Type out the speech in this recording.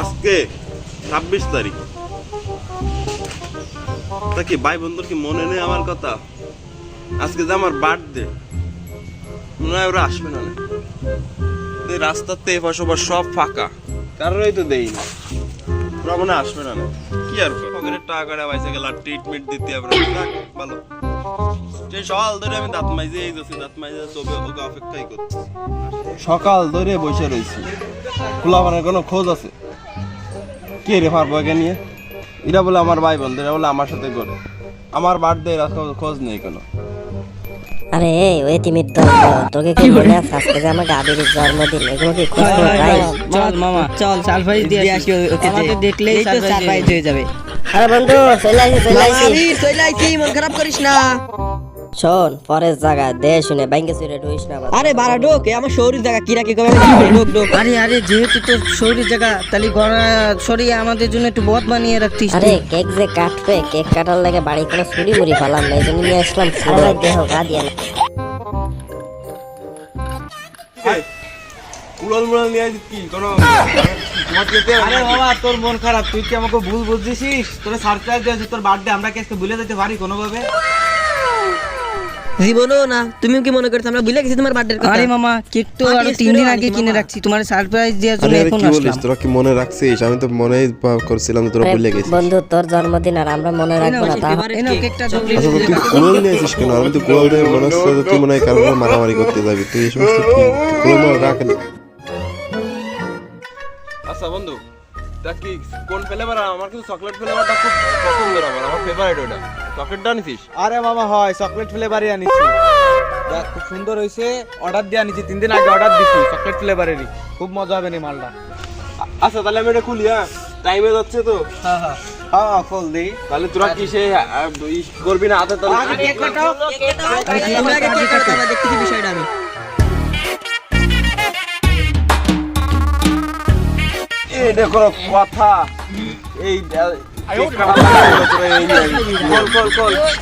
আজকে ছাব্বিশ তারিখ। তা কি ভাই বন্ধুর কি মনে নেই আমার কথা? আজকে যে আমার বার্থডে মনে হয় ওরা আসবে না। রাস্তাতে এপাশ ওপাশ সব ফাঁকা। কারোরই তো দেই না। ওরা মনে আসবে না। কি আর পকেটের টাকা পয়সা গেল ট্রিটমেন্ট দিতে হবে ভালো। সেই সকাল ধরে আমি দাঁত মাইজে এই দাঁত মাইজে চোখে ওকে অপেক্ষাই করছি সকাল ধরে বসে রয়েছি খোলাবানের কোনো খোঁজ আছে? কে রে ফার বয়কে নিয়ে? এরা বলে আমার ভাই বন্ধু এরা বলে আমার সাথে করে আমার বার্থডে এরা খোঁজ- খোঁজ নেই কোনো। আরে ওই তিমির দল তোকে কি মনে আছে আজকে যে আমার গাড়ির জন্মদিন এগুলো কি খোঁজ খবর রাখ? চল মামা চল সারপ্রাইজ দিয়ে আসি। ওকে আমাদের দেখলেই তো সারপ্রাইজ হয়ে যাবে। আরে বন্ধু চলে আসি চলে আসি চলে আইছি মন খারাপ করিস না। শোন পরের জায়গা দে শুনে ব্যাংকে চুরে ঢুইস না আরে বাড়া ঢোক এ আমার শরীর জায়গা কিরা কি কবে ঢোক ঢোক আরে আরে যেহেতু তোর শরীর জায়গা তাহলে গড়া সরিয়ে আমাদের জন্য একটু বদ বানিয়ে রাখতিস আরে কেক যে কাটবে কেক কাটার লাগে বাড়ি কোনো ছুরি মুড়ি ফেলাম না এই জন্য নিয়ে আসলাম আরে দেহ গা দিয়ে না। উড়াল মুড়াল নিয়ে আসি কি? কোনো আরে বাবা তোর মন খারাপ তুই কি আমাকে ভুল বুঝছিস? তোর সারপ্রাইজ দিয়েছি তোর বার্থডে আমরা কি আজকে ভুলে যেতে পারি কোনোভাবে? জীবনও না তুমিও কি মনে করছ? আমরা ভুলে গেছি তোমার বার্থডে কথা। আরে মামা কেক তো আরও তিন দিন আগে কিনে রাখছি তোমার সারপ্রাইজ দেওয়ার জন্য এখন কি বলিস তোরা কি মনে রাখছিস? আমি তো মনেই করছিলাম তোরা ভুলে গেছিস। বন্ধু তোর জন্মদিন আর আমরা মনে রাখব না তা। এই কেকটা চকলেট আচ্ছা তুই কুড়াল নিয়ে আসিস কেন? আমি তো কুড়াল দিয়ে মনে হচ্ছে তুই মনে হয় কারোর মারামারি করতে যাবি। তুই এই সমস্ত কি? মারা রাখ আচ্ছা বন্ধু তা কি কোন ফ্লেভার আমার কিন্তু চকলেট ফ্লেভারটা খুব পছন্দের আমার আমার ফেভারিট ওটা। চকলেটটা আনিস আরে মামা হয় চকলেট ফ্লেভারই আনিছি। দেখ খুব সুন্দর হয়েছে অর্ডার দিয়ে আনিছি তিন দিন আগে অর্ডার দিছি চকলেট ফ্লেভারেরই খুব মজা হবে নি মালটা। আচ্ছা তাহলে আমি এটা খুলি হ্যাঁ? টাইমে যাচ্ছে তো। হ্যাঁ হ্যাঁ। হ্যাঁ খোল দিই তাহলে তোরা কি সে করবি না হাতে তাহলে দেখো কোনো কথা এই চকলেট চকলেট চকলেট